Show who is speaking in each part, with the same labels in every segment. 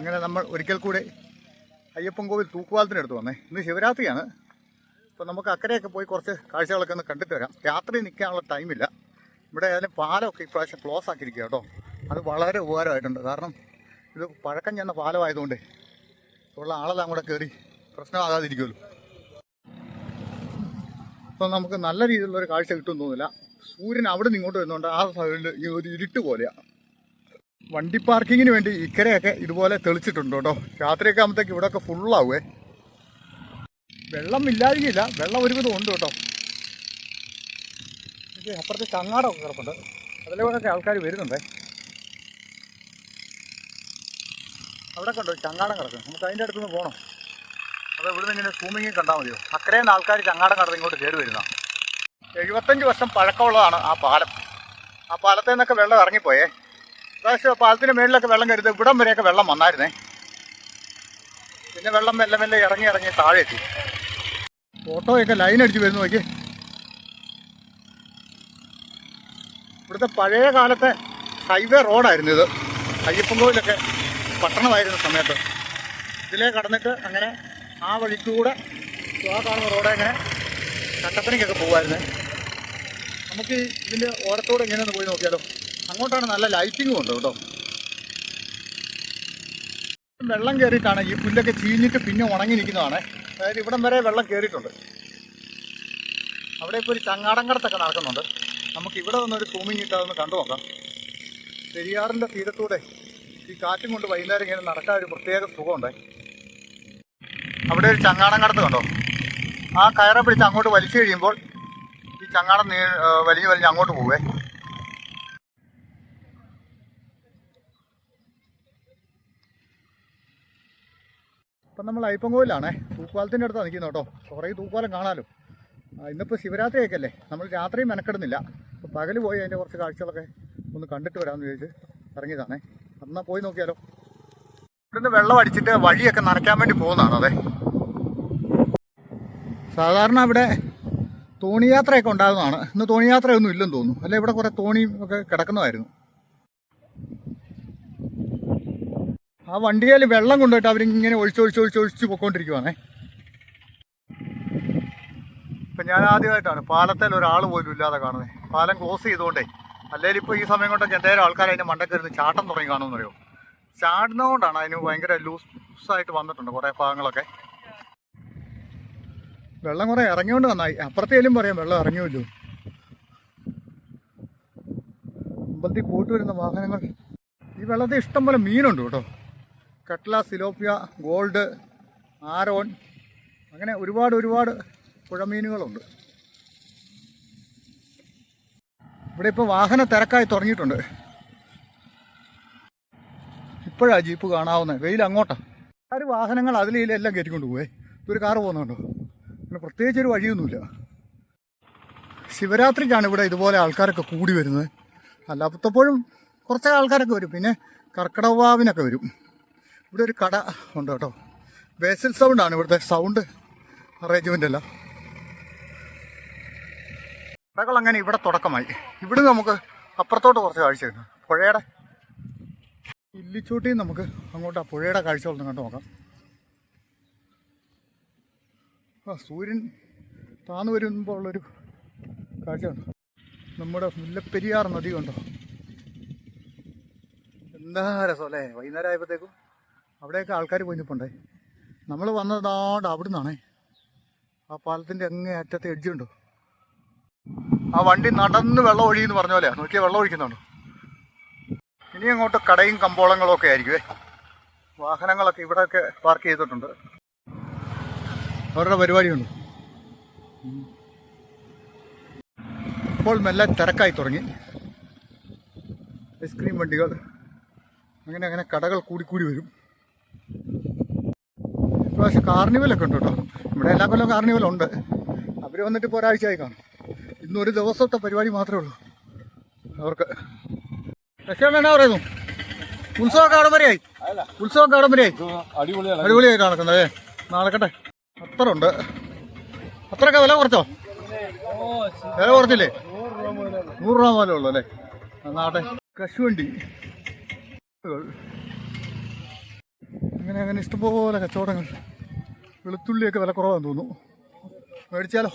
Speaker 1: അങ്ങനെ നമ്മൾ ഒരിക്കൽ കൂടെ അയ്യപ്പൻ കോവിൽ തൂക്കുവാലത്തിനടുത്ത് വന്നേ. ഇന്ന് ശിവരാത്രിയാണ്. അപ്പോൾ നമുക്ക് അക്കരെയൊക്കെ പോയി കുറച്ച് കാഴ്ചകളൊക്കെ ഒന്ന് കണ്ടിട്ട് വരാം. രാത്രി നിൽക്കാനുള്ള ടൈമില്ല ഇവിടെ ഏതായാലും പാലമൊക്കെ ഇപ്രാവശ്യം ക്ലോസ് ആക്കിയിരിക്കുക കേട്ടോ. അത് വളരെ ഉപകാരമായിട്ടുണ്ട്. കാരണം ഇത് പഴക്കം ചെന്ന പാലമായതുകൊണ്ട് ഉള്ള ആളെല്ലാം കൂടെ കയറി പ്രശ്നമാകാതിരിക്കുമല്ലോ. അപ്പോൾ നമുക്ക് നല്ല രീതിയിലുള്ളൊരു കാഴ്ച കിട്ടുമെന്ന് തോന്നില്ല സൂര്യൻ അവിടെ നിന്ന് ഇങ്ങോട്ട് വരുന്നുണ്ട് ആ സൈഡിൽ ഒരു ഇരുട്ട് പോലെയാണ് വണ്ടി പാർക്കിങ്ങിന് വേണ്ടി ഇക്കരയൊക്കെ ഇതുപോലെ തെളിച്ചിട്ടുണ്ട് കേട്ടോ. രാത്രിയൊക്കെ ആകുമ്പോഴത്തേക്ക് ഇവിടെയൊക്കെ ഫുള്ളാവേ വെള്ളം ഇല്ലാതിരിക്കില്ല. വെള്ളം ഒരുവിധം ഉണ്ട് കേട്ടോ. അപ്പുറത്ത് ചങ്ങാടമൊക്കെ കിടപ്പുണ്ട്. അതിലൂടെയൊക്കെ ആൾക്കാർ വരുന്നുണ്ടേ. അവിടെ കണ്ടോ? ചങ്ങാടം കിടക്കും നമുക്ക് അതിന്റെ അടുത്തുനിന്ന് പോകണം അത് ഇവിടുന്ന് ഇങ്ങനെ സൂമിങ്ങിൽ കണ്ടാൽ മതിയോ? അത്രയും ആൾക്കാർ ചങ്ങാടം കടന്ന് ഇങ്ങോട്ട് കയറി വരുന്ന എഴുപത്തഞ്ച് വർഷം പഴക്കമുള്ളതാണ് ആ പാലം. ആ പാലത്തിൽ നിന്നൊക്കെ വെള്ളം ഇറങ്ങിപ്പോയേ. പ്രാവശ്യം പാലത്തിന് മേളിലൊക്കെ വെള്ളം കരുത് ഇവിടം വരെയൊക്കെ വെള്ളം വന്നായിരുന്നേ. പിന്നെ വെള്ളം മെല്ലെ മെല്ലെ ഇറങ്ങി ഇറങ്ങി താഴെ എത്തി. ഓട്ടോയൊക്കെ ലൈൻ അടിച്ച് വരുന്നു നോക്കി ഇവിടുത്തെ പഴയ കാലത്തെ ഹൈവേ റോഡായിരുന്നു ഇത്. അയ്യപ്പൻകോവിലൊക്കെ പട്ടണമായിരുന്ന സമയത്ത്. ഇതിലേ കടന്നിട്ട് അങ്ങനെ ആ വഴിക്കൂടെ ആ കാണുന്ന റോഡ് അങ്ങനെ കട്ടപ്പനയ്ക്കൊക്കെ പോകുമായിരുന്നേ നമുക്ക് ഇതിന്റെ ഓരത്തോടെ ഇങ്ങനെ ഒന്ന് പോയി നോക്കിയാലോ? അങ്ങോട്ടാണ് നല്ല ലൈറ്റിങ്ങും ഉണ്ട് കേട്ടോ. വെള്ളം കയറിയിട്ടാണ് ഈ പുല്ലൊക്കെ ചീഞ്ഞിട്ട് പിന്നെ ഉണങ്ങി നിൽക്കുന്നതാണ് അതായത് ഇവിടം വരെ വെള്ളം കയറിയിട്ടുണ്ട് അവിടെ ഇപ്പോൾ ഒരു ചങ്ങാടം കടത്തൊക്കെ നടക്കുന്നുണ്ട്. നമുക്ക് ഇവിടെ നിന്നൊരു സൂമിങ് ഒന്ന് കണ്ടു നോക്കാം. പെരിയാറിന്റെ തീരത്തൂടെ ഈ കാറ്റും കൊണ്ട് വൈകുന്നേരം ഇങ്ങനെ നടക്കാൻ ഒരു പ്രത്യേക സുഖമുണ്ട്. അവിടെ ഒരു ചങ്ങാടം കടത്ത് കണ്ടോ? ആ കയറെ പിടിച്ച് അങ്ങോട്ട് വലിച്ചു കഴിയുമ്പോൾ ഈ ചങ്ങാടം വലിഞ്ഞ് വലിഞ്ഞ് അങ്ങോട്ട് പോവേ. ഇപ്പം നമ്മൾ അയ്യപ്പൻകോവിലാണേ തൂക്കുപാലത്തിന്റെ അടുത്താണ് നിൽക്കുന്നത് കേട്ടോ. കുറേ തൂക്കുപാലം കാണാമല്ലോ ആ, ഇന്നിപ്പോൾ ശിവരാത്രിയൊക്കെ അല്ലേ നമ്മൾ രാത്രിയും മെനക്കെടുന്നില്ല. അപ്പോൾ പകൽ പോയി അതിന്റെ കുറച്ച് കാഴ്ചകളൊക്കെ ഒന്ന് കണ്ടിട്ട് വരാമെന്ന് ചോദിച്ച് ഇറങ്ങിയതാണേ. എന്നാൽ പോയി നോക്കിയാലോ. ഇവിടുന്ന് വെള്ളം അടിച്ചിട്ട് വഴിയൊക്കെ നനയ്ക്കാൻ വേണ്ടി പോകുന്നതാണ് അതെ. സാധാരണ ഇവിടെ തോണിയാത്രയൊക്കെ ഉണ്ടാകുന്നതാണ്. ഇന്ന് തോണിയാത്രയൊന്നും ഇല്ലെന്ന് തോന്നുന്നു. അല്ലെ ഇവിടെ കുറേ തോണിയും ഒക്കെ കിടക്കുന്നതായിരുന്നു. ആ വണ്ടിയിൽ വെള്ളം കൊണ്ടുപോയിട്ട് അവരിങ്ങനെ ഒഴിച്ചൊഴിച്ച് ഒഴിച്ചൊഴിച്ച് പൊക്കോണ്ടിരിക്കുവാണേ. ഇപ്പം ഞാൻ ആദ്യമായിട്ടാണ് പാലത്തിൽ ഒരാൾ പോലും ഇല്ലാതെ കാണുന്നത് പാലം ക്ലോസ് ചെയ്തുകൊണ്ടേ അല്ലെങ്കിൽ ഇപ്പോൾ ഈ സമയം കൊണ്ടൊക്കെ എന്തേലും ആൾക്കാർ അതിന്റെ മണ്ടക്കരുന്ന് ചാട്ടം തുടങ്ങി കാണുമെന്നറിയോ? ചാടുന്നതുകൊണ്ടാണ് അതിന് ഭയങ്കര ലൂസായിട്ട് വന്നിട്ടുണ്ട് കുറേ ഭാഗങ്ങളൊക്കെ. വെള്ളം കുറേ ഇറങ്ങിയോണ്ട് നന്നായി. അപ്പുറത്തേലും പറയാം വെള്ളം ഇറങ്ങിയല്ലോ. അമ്പലത്തിൽ പോയിട്ട് വരുന്ന വാഹനങ്ങൾ. ഈ വെള്ളത്തിൽ ഇഷ്ടം പോലെ മീനുണ്ട് കേട്ടോ. കട്ട്ല സിലോപ്പിയ ഗോൾഡ് ആരോൺ അങ്ങനെ ഒരുപാട് ഒരുപാട് പുഴമീനുകളുണ്ട്. ഇവിടെ ഇപ്പോൾ വാഹന തിരക്കായി തുടങ്ങിയിട്ടുണ്ട്. ഇപ്പോഴാണ് ജീപ്പ് കാണാവുന്നത് വെയിൽ അങ്ങോട്ടാണ് ആര് വാഹനങ്ങൾ അതിലെല്ലാം കയറ്റിക്കൊണ്ട് പോവേ. ഒരു കാറ് പോകുന്നുണ്ടോ? പിന്നെ പ്രത്യേകിച്ച് ഒരു വഴിയൊന്നുമില്ല. ശിവരാത്രിക്കാണ് ഇവിടെ ഇതുപോലെ ആൾക്കാരൊക്കെ കൂടി വരുന്നത്. അല്ലാത്തപ്പോഴും കുറച്ച് ആൾക്കാരൊക്കെ വരും. പിന്നെ കർക്കിടവാവിനൊക്കെ വരും. ഇവിടെ ഒരു കട ഉണ്ട് കേട്ടോ. ബേസിൽ സൗണ്ടാണ് ഇവിടുത്തെ സൗണ്ട് അറേഞ്ച്മെന്റ് അല്ല കടകൾ അങ്ങനെ ഇവിടെ തുടക്കമായി. ഇവിടെ നമുക്ക് അപ്പുറത്തോട്ട് കുറച്ച് കാഴ്ചയുണ്ട് പുഴയുടെ ഇല്ലിച്ചൂട്ടിയും നമുക്ക് അങ്ങോട്ട് ആ പുഴയുടെ കാഴ്ചകളൊന്നും കണ്ടു നോക്കാം. ആ സൂര്യൻ താന്നു വരുമ്പോൾ ഉള്ളൊരു കാഴ്ചയുണ്ട് നമ്മുടെ മുല്ലപ്പെരിയാർ നദി കണ്ടോ. എന്താ രസമല്ലേ? വൈകുന്നേരം ആയപ്പോഴത്തേക്കും അവിടെയൊക്കെ ആൾക്കാർ പോയിപ്പോണ്ടേ നമ്മൾ വന്നതാണ്ട് അവിടെ നിന്നാണേ ആ പാലത്തിന്റെ അങ്ങേ അറ്റത്തെ എഡ്ജുണ്ടോ ആ വണ്ടി നടന്ന് വെള്ളം ഒഴിയെന്ന് പറഞ്ഞ പോലെയാ. നോക്കിയാൽ വെള്ളം ഒഴിക്കുന്നുണ്ടോ. ഇനി അങ്ങോട്ട് കടയും കമ്പോളങ്ങളും ഒക്കെ ആയിരിക്കുമേ വാഹനങ്ങളൊക്കെ ഇവിടെയൊക്കെ പാർക്ക് ചെയ്തിട്ടുണ്ട്. അവരുടെ പരിപാടിയുണ്ട്. ഇപ്പോൾ മെല്ലെ തിരക്കായി തുടങ്ങി. ഐസ്ക്രീം വണ്ടികൾ അങ്ങനെ അങ്ങനെ കടകൾ കൂടിക്കൂടി കൂടി വരും. ഇപ്രാവശ്യം കാർണിവലൊക്കെ ഉണ്ട് കേട്ടോ. ഇവിടെ എല്ലാ കൊല്ലം കാർണിവലുണ്ട്. അവർ വന്നിട്ട് ഇപ്പോൾ ഒരാഴ്ചയായി കാണും. ഇന്ന് ഒരു ദിവസത്തെ പരിപാടി മാത്രമേ ഉള്ളൂ. അവർക്ക് ലക്ഷ്യം എന്നാ പറയുന്നു. ഉത്സവമൊക്കെ അവിടെ വരെയായി. ഉത്സവമൊക്കെ അവിടെ വരെയായി.
Speaker 2: കാണക്കുന്നത്
Speaker 1: അടിപൊളിയായിട്ട് നടക്കുന്നത് നടക്കട്ടെ അത്ര ഉണ്ട്. അത്രയൊക്കെ വില കുറച്ചോ? വില കുറച്ചില്ലേ? നൂറ് രൂപ പോലെ ഉള്ളൂ. അല്ലേ? നാട്ടെ കശുവണ്ടി. അങ്ങനെ അങ്ങനെ ഇഷ്ടംപോലെ കച്ചവടങ്ങൾ. വെളുത്തുള്ളിയൊക്കെ വില കുറവാന്ന് തോന്നുന്നു. മേടിച്ചാലോ?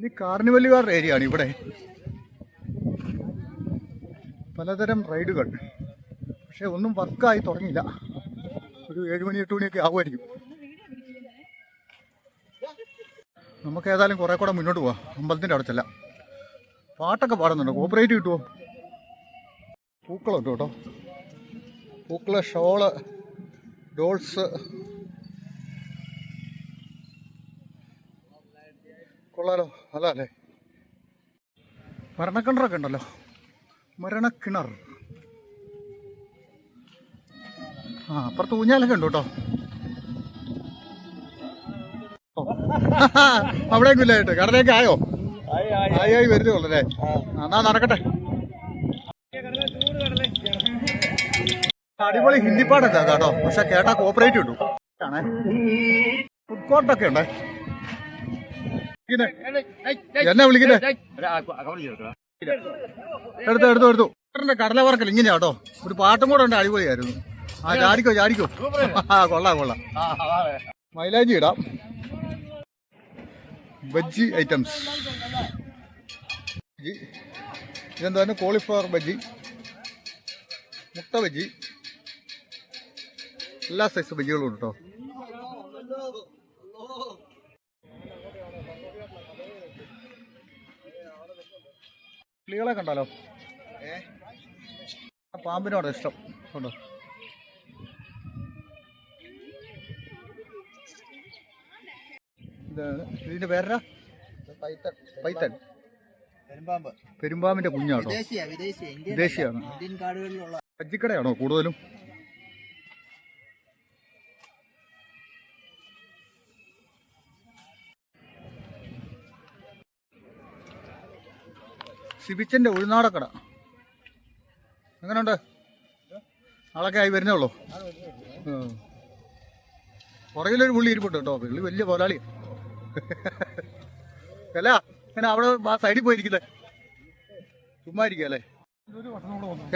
Speaker 1: ഇനി കാർണിവല്ലുകാരുടെ ഏരിയ ആണ് ഇവിടെ. പലതരം റൈഡുകൾ. പക്ഷേ ഒന്നും വർക്കായി തുടങ്ങിയില്ല. ഒരു ഏഴുമണി എട്ട് മണിയൊക്കെ ആകുമായിരിക്കും നമുക്ക് ഏതായാലും കുറേ കൂടെ മുന്നോട്ട് പോവാം. അമ്പലത്തിന്റെ അടുത്തല്ല. പാട്ടൊക്കെ പാടുന്നുണ്ട്? കോപ്പറേറ്റ് കിട്ടുമോ പൂക്കളുണ്ട് കേട്ടോ. പൂക്കൾ ഷോൾ. ഡോൾസ്. കൊള്ളാലോ അല്ല അല്ലേ മരണക്കിണറൊക്കെ ഉണ്ടല്ലോ. മരണക്കിണർ. ആ അപ്പുറത്ത് ഊഞ്ഞാലൊക്കെ ഉണ്ട് കേട്ടോ. അവിടേക്കില്ലായിട്ട് അവിടേക്കും കടലേക്ക് ആയോ? ആയി ആയി. വരുന്നേ ഉള്ളല്ലേ എന്നാ നടക്കട്ടെ. അടിപൊളി ഹിന്ദി പാട്ടൊക്കെ കേട്ടോ? പക്ഷെ കേട്ടാ കോപ്പറേറ്റ് കിട്ടും. ആണേ. ഫുഡ് കോർട്ടൊക്കെ ഉണ്ടേ? എന്നെ വിളിക്കുന്നേ? എടുത്തു എടുത്തു എടുത്തു. കടല വറക്കൽ ഇങ്ങനെയാ കേട്ടോ. ഒരു പാട്ടും കൂടെ ഉണ്ട് അടിപൊളിയായിരുന്നു. ആ ചാടിക്കോ ചാടിക്കോ. ആ കൊള്ളാം കൊള്ളാം. മൈലാഞ്ചി ഇടാം. ബജ്ജി ഐറ്റംസ്. ഇതെന്താ കോളിഫ്ലവർ ബജ്ജി. മുട്ട ബജ്ജി. എല്ലാ സൈസ് ബജികളും ഉണ്ട് കേട്ടോ കിളികളെ കണ്ടാലോ പാമ്പിനോട് ഇഷ്ടം. ഇതാണ് ഇതിന്റെ പേരാ പൈത്തൻ
Speaker 2: പെരുമ്പാമ്പ്.
Speaker 1: പെരുമ്പാമ്പിന്റെ
Speaker 2: കുഞ്ഞാണോ?
Speaker 1: വിദേശിയാണ്.
Speaker 2: ഇന്ത്യൻ
Speaker 1: കൂടുതലും? സിബിച്ചന്റെ ഉൾനാടക്കട എങ്ങനെയുണ്ട് ആളൊക്കെ ആയി വരുന്നേ ഉള്ളൂ. പുറകിലൊരു പുള്ളി ഇരിപ്പുണ്ട് കേട്ടോ. പുള്ളി വലിയ പോരാളി അല്ല ഇങ്ങനെ അവിടെ ആ സൈഡിൽ പോയിരിക്കുന്നത് ചുമ്മാ ഇരിക്കുക അല്ലേ?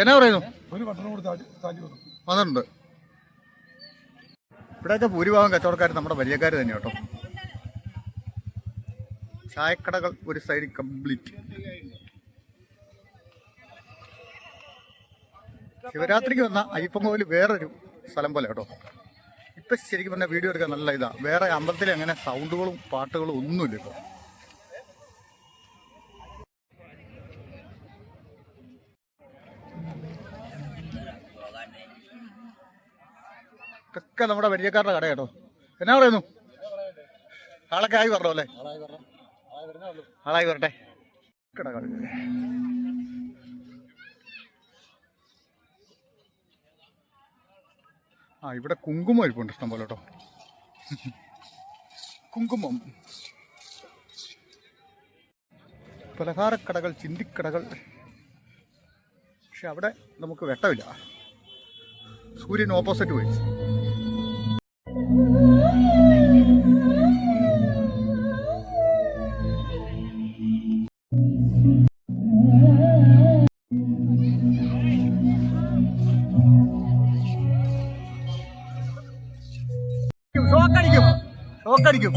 Speaker 1: എന്നാ പറയുന്നു?
Speaker 3: ഒരു പട്ടണം കൂടി താണ്ടി താണ്ടി വന്നു.
Speaker 1: അതുണ്ട് ഇവിടെയൊക്കെ ഭൂരിഭാഗം കച്ചവടക്കാർ നമ്മുടെ പരിചയക്കാർ തന്നെ കേട്ടോ. ചായക്കടകൾ ഒരു സൈഡ് കംപ്ലീറ്റ്. ശിവരാത്രിക്ക് വന്ന അയ്യപ്പൻകോവിൽ വേറൊരു സ്ഥലം പോലെ കേട്ടോ. ഇപ്പൊ ശരിക്കും പറഞ്ഞാൽ വീഡിയോ എടുക്കാൻ നല്ല ഇതാ. വേറെ അമ്പലത്തിൽ അങ്ങനെ സൗണ്ടുകളും പാട്ടുകളും ഒന്നുമില്ല ഇപ്പോൾ ഇതൊക്കെ നമ്മുടെ പരിചയക്കാരുടെ കട കേട്ടോ. എന്നാ പറയുന്നു? ആളൊക്കെ ആയി പറഞ്ഞോ അല്ലേ? ആളായി വരട്ടെ. കടകൾ ആ ഇവിടെ കുങ്കുമം ഇരിപ്പുണ്ട് ഇഷ്ടം പോലെ കേട്ടോ. കുങ്കുമം. പലഹാരക്കടകൾ ചിന്തിക്കടകൾ. പക്ഷെ അവിടെ നമുക്ക് വെട്ടമില്ല. സൂര്യൻ ഓപ്പോസിറ്റ് പോയി ഷോക്കടിക്കും ഷോക്കടിക്കും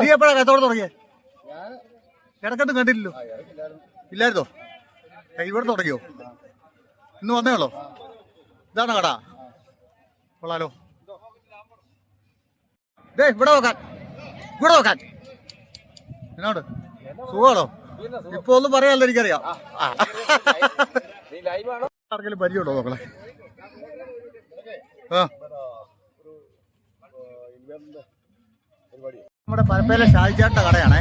Speaker 1: നീ എപ്പോഴാ കച്ചവടം തുടങ്ങിയേ? ഇടക്കത്തും കണ്ടില്ലല്ലോ. ഇല്ലായിരുന്നോ? ഇവിടെ തുടങ്ങിയോ? ഇന്ന് വന്നേ ഉള്ളോ ഇതാണ് കട. കൊള്ളാലോ. ദേ ഇവിടെ നോക്കാൻ. ഇവിടെ നോക്കാൻ. എന്നോട് സുഖമാണോ? ഇപ്പൊ ഒന്നും പറയാനല്ലോ എനിക്കറിയാം. ആർക്കെങ്കിലും പരിചയമുണ്ടോ നോക്കളെ ആ. നമ്മുടെ പരപ്പയിലെ ഷാൽചാട്ട കടയാണേ.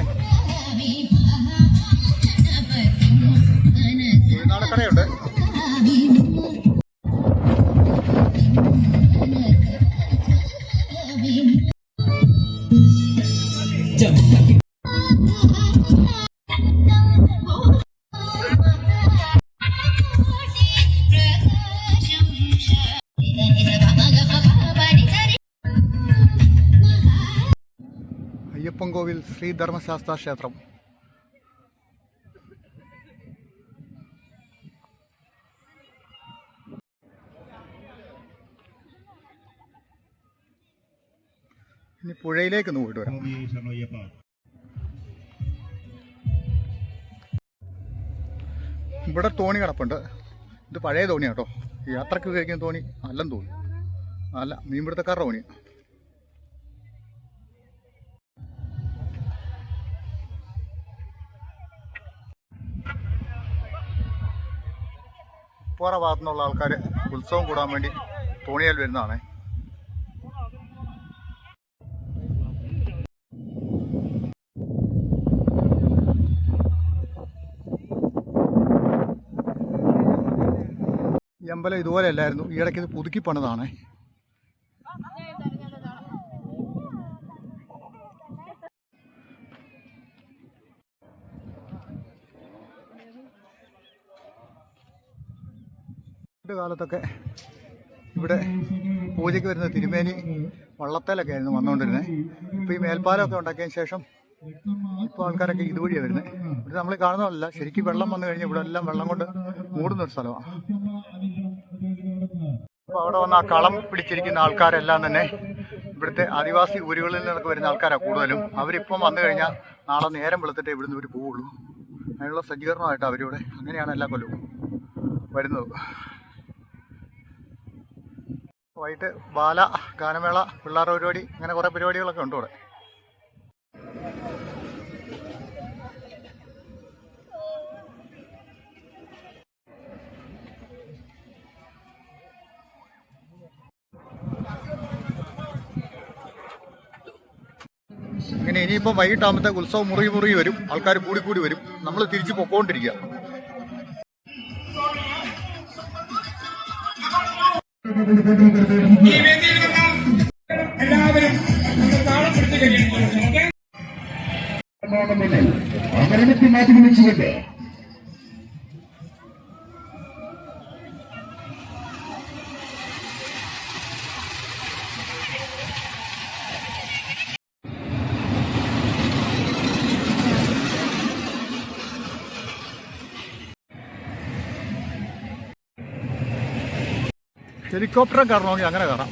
Speaker 1: കടയുണ്ട് അയ്യപ്പൻകോവിൽ ശ്രീ ധർമ്മശാസ്ത്ര ക്ഷേത്രം. ഇനി പുഴയിലേക്ക് ഒന്ന് പോയിട്ട് വരാം. ഇവിടെ തോണി കിടപ്പുണ്ട്. ഇത് പഴയ തോണിയാട്ടോ യാത്രയ്ക്ക് കഴിക്കുന്ന തോണി അല്ലെന്ന് തോന്നി. അല്ല മീൻപിടുത്തക്കാരുടെ തോണി ഉപ്പാറ ഭാഗത്തു നിന്നുള്ള ആൾക്കാർ ഉത്സവം കൂടാൻ വേണ്ടി തോണിയാൽ വരുന്നതാണ്. അമ്പലം ഇതുപോലെ അല്ലായിരുന്നു. ഈ ഇടയ്ക്ക് ഇത് പുതുക്കി പണിതാണ്. പണ്ട് കാലത്തൊക്കെ ഇവിടെ പൂജയ്ക്ക് വരുന്ന തിരുമേനി വള്ളത്തേലൊക്കെ ആയിരുന്നു വന്നുകൊണ്ടിരുന്നത്. ഇപ്പോൾ ഈ മേൽപ്പാലമൊക്കെ ഉണ്ടാക്കിയതിന് ശേഷം ഇപ്പോൾ ആൾക്കാരൊക്കെ ഇതുവഴിയാണ് വരുന്നത്. ഇവിടെ നമ്മൾ കാണുന്നതല്ല ശരിക്കും വെള്ളം വന്നു കഴിഞ്ഞാൽ ഇവിടെ എല്ലാം വെള്ളം കൊണ്ട് മൂടുന്ന ഒരു സ്ഥലമാണ് അപ്പോൾ അവിടെ വന്ന ആ കളം പിടിച്ചിരിക്കുന്ന ആൾക്കാരെല്ലാം തന്നെ ഇവിടുത്തെ ആദിവാസി ഊരുകളിൽ നിന്നൊക്കെ വരുന്ന ആൾക്കാരാണ് കൂടുതലും. അവരിപ്പം വന്നു കഴിഞ്ഞാൽ നാളെ നേരം വെളുത്തിട്ടേ ഇവിടുന്ന് ഒരു പോവുള്ളൂ. അതിനുള്ള സജ്ജീകരണമായിട്ട് അവരിവിടെ അങ്ങനെയാണ് എല്ലാ കൊല്ലവും വരുന്നത്. വൈകിട്ട് ബാല ഗാനമേള പിള്ളേർ പരിപാടി അങ്ങനെ കുറേ പരിപാടികളൊക്കെ ഉണ്ട് ഇവിടെ. ഇങ്ങനെ ഇനിയിപ്പോൾ വൈകിട്ടാകുമ്പോഴത്തേക്ക് ഉത്സവം മുറി മുറി വരും. ആൾക്കാർ കൂടി കൂടി വരും. നമ്മൾ തിരിച്ചു പൊക്കോണ്ടിരിക്കുക.
Speaker 4: ये
Speaker 1: ഹെലികോപ്റ്ററും കയറണമെങ്കിൽ അങ്ങനെ കയറാം.